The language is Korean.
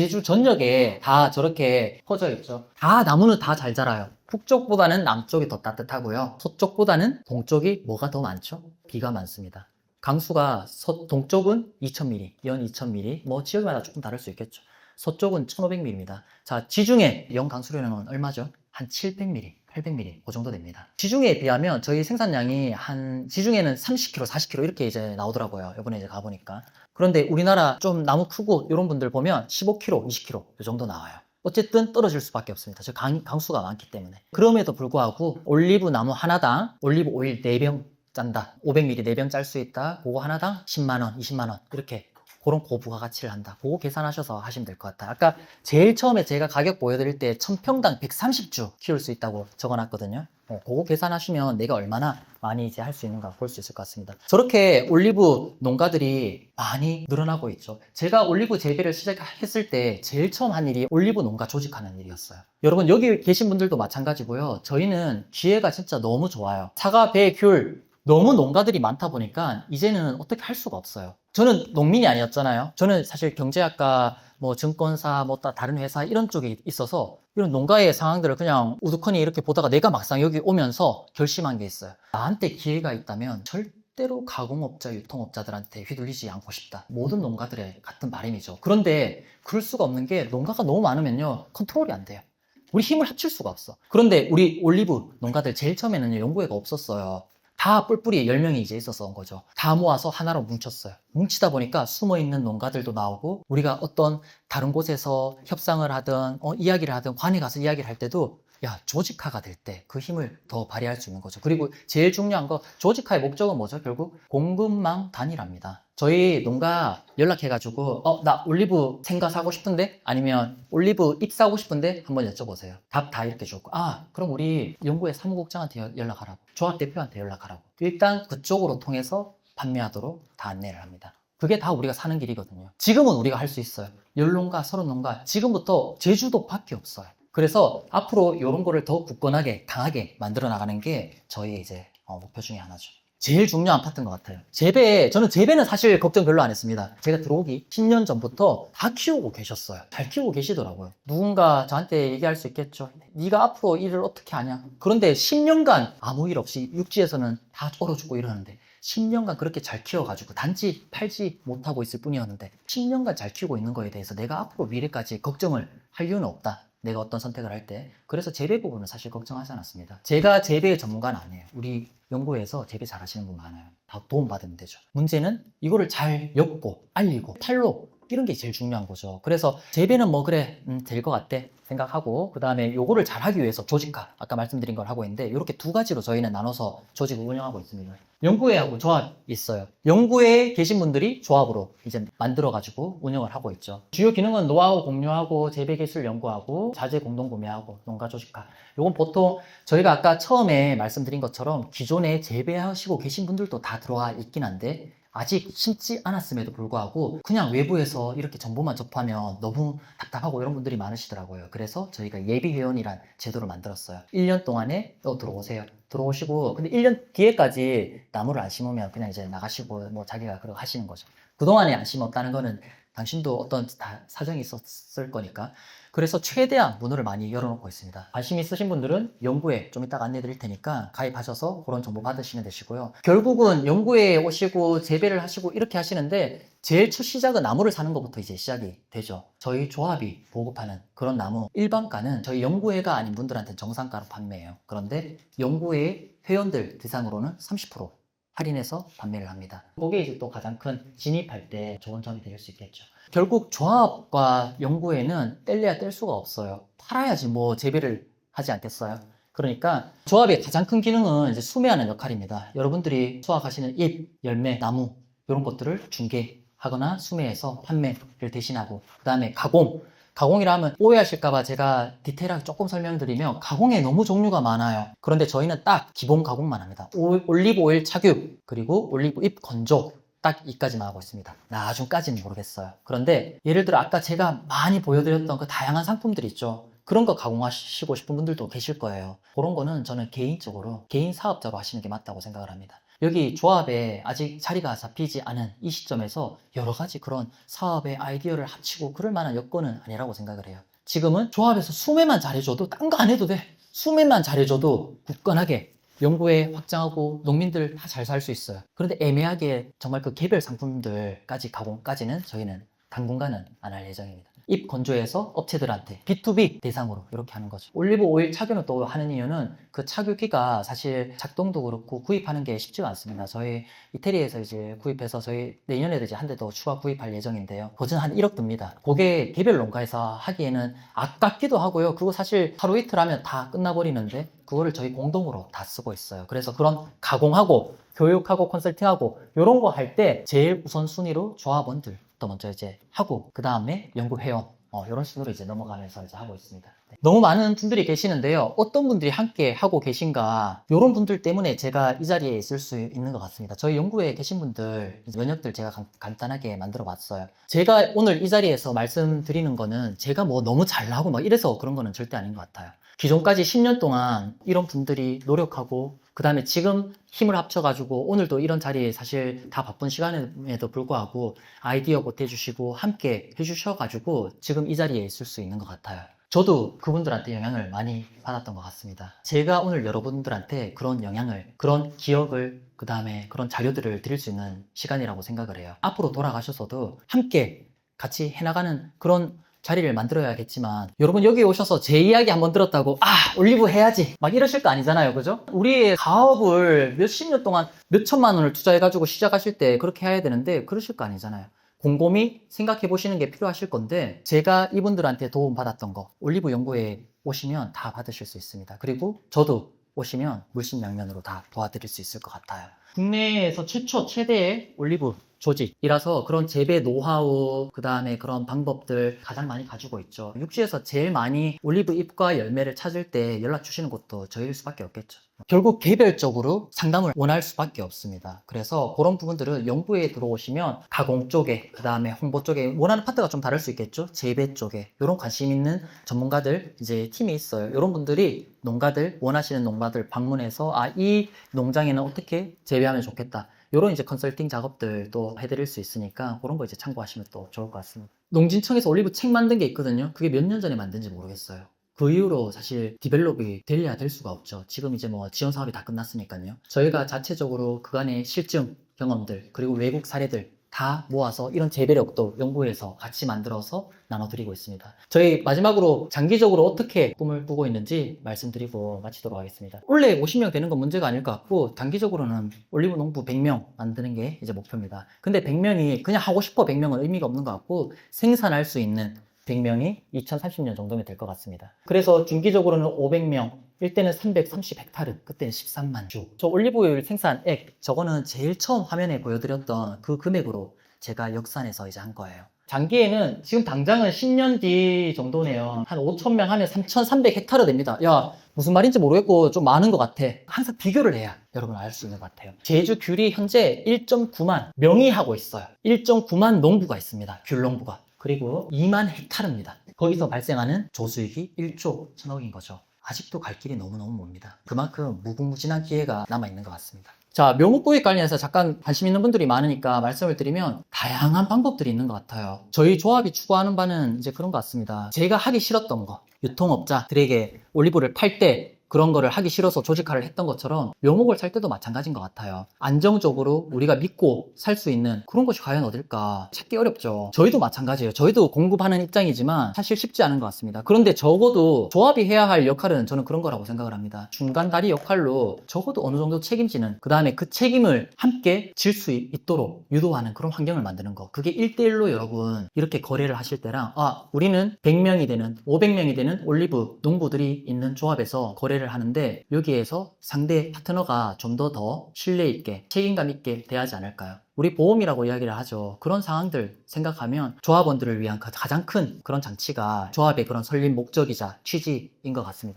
제주 전역에 다 저렇게 퍼져 있죠. 다 나무는 다 잘 자라요. 북쪽보다는 남쪽이 더 따뜻하고요. 서쪽보다는 동쪽이 뭐가 더 많죠? 비가 많습니다. 강수가 서, 동쪽은 2000mm, 연 2000mm, 뭐 지역마다 조금 다를 수 있겠죠. 서쪽은 1500mm입니다. 자, 지중해 연 강수량은 얼마죠? 한 700mm, 800mm 그 정도 됩니다. 지중해에 비하면 저희 생산량이 한 지중해는 30kg, 40kg 이렇게 이제 나오더라고요. 이번에 이제 가보니까. 그런데 우리나라 좀 나무 크고 이런 분들 보면 15kg, 20kg 이 정도 나와요. 어쨌든 떨어질 수밖에 없습니다. 저 강, 강수가 많기 때문에. 그럼에도 불구하고 올리브 나무 하나당 올리브 오일 4병 짠다. 500ml 4병 짤 수 있다. 그거 하나당 10만 원, 20만 원. 이렇게 그런 고부가 가치를 한다. 그거 계산하셔서 하시면 될 것 같아요. 아까 제일 처음에 제가 가격 보여드릴 때 1000평당 130주 키울 수 있다고 적어놨거든요. 어, 그거 계산하시면 내가 얼마나 많이 이제 할 수 있는가 볼 수 있을 것 같습니다. 저렇게 올리브 농가들이 많이 늘어나고 있죠. 제가 올리브 재배를 시작했을 때 제일 처음 한 일이 올리브 농가 조직하는 일이었어요. 여러분 여기 계신 분들도 마찬가지고요. 저희는 기회가 진짜 너무 좋아요. 사과, 배, 귤 너무 농가들이 많다 보니까 이제는 어떻게 할 수가 없어요. 저는 농민이 아니었잖아요. 저는 사실 경제학과, 뭐 증권사, 뭐 따- 다른 회사 이런 쪽에 있어서 이런 농가의 상황들을 그냥 우두커니 이렇게 보다가 내가 막상 여기 오면서 결심한 게 있어요. 나한테 기회가 있다면 절대로 가공업자, 유통업자들한테 휘둘리지 않고 싶다. 모든 농가들의 같은 바람이죠. 그런데 그럴 수가 없는 게 농가가 너무 많으면요. 컨트롤이 안 돼요. 우리 힘을 합칠 수가 없어. 그런데 우리 올리브 농가들 제일 처음에는 연구회가 없었어요. 다 뿔뿔이 10명이 이제 있어서 온 거죠. 다 모아서 하나로 뭉쳤어요. 뭉치다 보니까 숨어 있는 농가들도 나오고 우리가 어떤 다른 곳에서 협상을 하든 어, 이야기를 하든 관에 가서 이야기를 할 때도 야 조직화가 될 때 그 힘을 더 발휘할 수 있는 거죠. 그리고 제일 중요한 거 조직화의 목적은 뭐죠? 결국 공급망 단일화입니다. 저희 농가 연락해가지고 어 나 올리브 생과 사고 싶은데 아니면 올리브 잎 사고 싶은데 한번 여쭤보세요. 답 다 이렇게 줬고 아 그럼 우리 연구회 사무국장한테 연- 연락하라고 조합 대표한테 연락하라고 일단 그쪽으로 통해서 판매하도록 다 안내를 합니다. 그게 다 우리가 사는 길이거든요. 지금은 우리가 할 수 있어요. 열농가, 서른농가 지금부터 제주도밖에 없어요. 그래서 앞으로 이런 거를 더 굳건하게 강하게 만들어 나가는 게 저희의 이제 어, 목표 중에 하나죠. 제일 중요한 파트인 것 같아요. 재배, 저는 재배는 사실 걱정 별로 안 했습니다. 제가 들어오기 10년 전부터 다 키우고 계셨어요. 잘 키우고 계시더라고요. 누군가 저한테 얘기할 수 있겠죠. 네가 앞으로 일을 어떻게 하냐. 그런데 10년간 아무 일 없이 육지에서는 다 얼어 죽고 이러는데 10년간 그렇게 잘 키워가지고 단지 팔지 못하고 있을 뿐이었는데 10년간 잘 키우고 있는 거에 대해서 내가 앞으로 미래까지 걱정을 할 이유는 없다. 내가 어떤 선택을 할 때. 그래서 재배 부분은 사실 걱정하지 않았습니다. 제가 재배 전문가는 아니에요. 우리 연구에서 재배 잘 하시는 분 많아요. 다 도움받으면 되죠. 문제는 이거를 잘 엮고, 알리고, 팔로, 이런 게 제일 중요한 거죠. 그래서 재배는 뭐 그래, 음, 될 것 같대. 생각하고, 그 다음에 요거를 잘 하기 위해서 조직화, 아까 말씀드린 걸 하고 있는데, 이렇게 두 가지로 저희는 나눠서 조직을 운영하고 있습니다. 연구회하고 조합 있어요. 연구회에 계신 분들이 조합으로 이제 만들어가지고 운영을 하고 있죠. 주요 기능은 노하우 공유하고 재배 기술 연구하고 자재 공동 구매하고 농가 조직화. 요건 보통 저희가 아까 처음에 말씀드린 것처럼 기존에 재배하시고 계신 분들도 다 들어와 있긴 한데 아직 심지 않았음에도 불구하고 그냥 외부에서 이렇게 정보만 접하면 너무 답답하고 이런 분들이 많으시더라고요. 그래서 저희가 예비 회원이란 제도를 만들었어요. 1년 동안에 또 들어오세요. 들어오시고 근데 1년 뒤에까지 나무를 안 심으면 그냥 이제 나가시고 뭐 자기가 그러고 하시는 거죠. 그동안에 안 심었다는 거는 당신도 어떤 다 사정이 있었을 거니까 그래서 최대한 문을 많이 열어놓고 있습니다. 관심 있으신 분들은 연구에 좀 이따가 안내 드릴 테니까 가입하셔서 그런 정보 받으시면 되시고요. 결국은 연구에 오시고 재배를 하시고 이렇게 하시는데 제일 첫 시작은 나무를 사는 것부터 이제 시작이 되죠. 저희 조합이 보급하는 그런 나무 일반가는 저희 연구회가 아닌 분들한테 정상가로 판매해요. 그런데 연구회 회원들 대상으로는 30% 할인해서 판매를 합니다. 그게 이제 또 가장 큰 진입할 때 좋은 점이 될 수 있겠죠. 결국 조합과 연구회는 뗄래야 뗄 수가 없어요. 팔아야지 뭐 재배를 하지 않겠어요. 그러니까 조합의 가장 큰 기능은 이제 수매하는 역할입니다. 여러분들이 수확하시는 잎, 열매, 나무 이런 것들을 중개 하거나 수매해서 판매를 대신하고 그 다음에 가공 가공이라 하면 오해하실까봐 제가 디테일하게 조금 설명드리면 가공에 너무 종류가 많아요. 그런데 저희는 딱 기본 가공만 합니다. 오- 올리브 오일 착유 그리고 올리브 잎 건조 딱 이까지만 하고 있습니다. 나중까지는 모르겠어요. 그런데 예를 들어 아까 제가 많이 보여드렸던 그 다양한 상품들 있죠. 그런 거 가공하시고 싶은 분들도 계실 거예요. 그런 거는 저는 개인적으로 개인 사업자로 하시는 게 맞다고 생각을 합니다. 여기 조합에 아직 자리가 잡히지 않은 이 시점에서 여러 가지 그런 사업의 아이디어를 합치고 그럴 만한 여건은 아니라고 생각을 해요. 지금은 조합에서 수매만 잘해줘도 딴 거 안 해도 돼. 수매만 잘해줘도 굳건하게 연구에 확장하고 농민들 다 잘 살 수 있어요. 그런데 애매하게 정말 그 개별 상품들까지 가공까지는 저희는 당분간은 안 할 예정입니다. 입 건조해서 업체들한테 B2B 대상으로 이렇게 하는 거죠. 올리브 오일 착유는 또 하는 이유는 그 착유기가 사실 작동도 그렇고 구입하는 게 쉽지가 않습니다. 저희 이태리에서 이제 구입해서 저희 내년에도 이제 한 대 더 추가 구입할 예정인데요. 거진 한 1억 듭니다. 그게 개별 농가에서 하기에는 아깝기도 하고요. 그거 사실 하루 이틀 하면 다 끝나버리는데 그거를 저희 공동으로 다 쓰고 있어요. 그래서 그런 가공하고 교육하고 컨설팅하고 이런 거 할 때 제일 우선 순위로 조합원들 부터 먼저 이제 하고 그 다음에 연구 회원 어, 이런 식으로 이제 넘어가면서 이제 하고 있습니다. 네. 너무 많은 분들이 계시는데요. 어떤 분들이 함께 하고 계신가 이런 분들 때문에 제가 이 자리에 있을 수 있는 것 같습니다. 저희 연구회에 계신 분들 면역들 제가 간, 간단하게 만들어 봤어요. 제가 오늘 이 자리에서 말씀드리는 거는 제가 뭐 너무 잘나고 막 이래서 그런 거는 절대 아닌 것 같아요. 기존까지 10년 동안 이런 분들이 노력하고 그 다음에 지금 힘을 합쳐가지고 오늘도 이런 자리에 사실 다 바쁜 시간에도 불구하고 아이디어 보태주시고 함께 해주셔가지고 지금 이 자리에 있을 수 있는 것 같아요. 저도 그분들한테 영향을 많이 받았던 것 같습니다. 제가 오늘 여러분들한테 그런 영향을, 그런 기억을, 그 다음에 그런 자료들을 드릴 수 있는 시간이라고 생각을 해요. 앞으로 돌아가셔서도 함께 같이 해나가는 그런 자리를 만들어야겠지만 여러분 여기 오셔서 제 이야기 한번 들었다고 아 올리브 해야지. 막 이러실 거 아니잖아요 그죠? 우리의 가업을 몇십 년 동안 몇 천만 원을 투자해가지고 시작하실 때 그렇게 해야 되는데 그러실 거 아니잖아요. 곰곰이 생각해 보시는 게 필요하실 건데 제가 이분들한테 도움 받았던 거 올리브 연구에 오시면 다 받으실 수 있습니다. 그리고 저도 오시면 물심양면으로 다 도와드릴 수 있을 것 같아요. 국내에서 최초 최대의 올리브 조직이라서 그런 재배 노하우, 그 다음에 그런 방법들 가장 많이 가지고 있죠. 육지에서 제일 많이 올리브 잎과 열매를 찾을 때 연락 주시는 곳도 저희일 수밖에 없겠죠. 결국 개별적으로 상담을 원할 수밖에 없습니다. 그래서 그런 부분들은 연구에 들어오시면 가공 쪽에, 그 다음에 홍보 쪽에 원하는 파트가 좀 다를 수 있겠죠. 재배 쪽에 이런 관심 있는 전문가들 이제 팀이 있어요. 이런 분들이 농가들 원하시는 농가들 방문해서 아 이 농장에는 어떻게 재배하면 좋겠다. 이런 이제 컨설팅 작업들도 해드릴 수 있으니까 그런 거 이제 참고하시면 또 좋을 것 같습니다. 농진청에서 올리브 책 만든 게 있거든요. 그게 몇 년 전에 만든지 모르겠어요. 그 이후로 사실 디벨롭이 될래야 될 수가 없죠. 지금 이제 뭐 지원 사업이 다 끝났으니까요. 저희가 자체적으로 그간의 실증 경험들 그리고 외국 사례들 다 모아서 이런 재배력도 연구해서 같이 만들어서 나눠드리고 있습니다. 저희 마지막으로 장기적으로 어떻게 꿈을 꾸고 있는지 말씀드리고 마치도록 하겠습니다. 원래 50명 되는 건 문제가 아닐 것 같고 단기적으로는 올리브 농부 100명 만드는 게 이제 목표입니다. 근데 100명이 그냥 하고 싶어 100명은 의미가 없는 것 같고 생산할 수 있는 100명이 2030년 정도면 될 것 같습니다. 그래서 중기적으로는 500명, 일때는 330헥타르, 그때는 13만 주. 저 올리브오일 생산액, 저거는 제일 처음 화면에 보여드렸던 그 금액으로 제가 역산해서 이제 한 거예요. 장기에는 지금 당장은 10년 뒤 정도네요. 한 5,000명 하면 3,300 헥타르 됩니다. 야, 무슨 말인지 모르겠고 좀 많은 것 같아. 항상 비교를 해야 여러분 알 수 있는 것 같아요. 제주 귤이 현재 1.9만 명이 하고 있어요. 1.9만 농부가 있습니다. 귤 농부가. 그리고 2만 헥타르입니다. 거기서 발생하는 조수익이 1조 천억인 거죠. 아직도 갈 길이 너무너무 멉니다. 그만큼 무궁무진한 기회가 남아있는 것 같습니다. 자, 묘목구입 관련해서 잠깐 관심 있는 분들이 많으니까 말씀을 드리면 다양한 방법들이 있는 것 같아요. 저희 조합이 추구하는 바는 이제 그런 것 같습니다. 제가 하기 싫었던 거, 유통업자들에게 올리브를 팔 때 그런 거를 하기 싫어서 조직화를 했던 것처럼 묘목을 살 때도 마찬가지인 것 같아요. 안정적으로 우리가 믿고 살 수 있는 그런 것이 과연 어딜까 찾기 어렵죠. 저희도 마찬가지예요. 저희도 공급하는 입장이지만 사실 쉽지 않은 것 같습니다. 그런데 적어도 조합이 해야 할 역할은 저는 그런 거라고 생각을 합니다. 중간 다리 역할로 적어도 어느 정도 책임지는 그 다음에 그 책임을 함께 질 수 있도록 유도하는 그런 환경을 만드는 거. 그게 1대1로 여러분 이렇게 거래를 하실 때랑 아 우리는 100명이 되는 500명이 되는 올리브 농부들이 있는 조합에서 거래 를 하는데 여기에서 상대 파트너가 좀더더 신뢰 있게 책임감 있게 대하지 않을까요? 우리 보험이라고 이야기를 하죠. 그런 상황들 생각하면 조합원들을 위한 가장 큰 그런 장치가 조합의 그런 설립 목적이자 취지인 것 같습니다.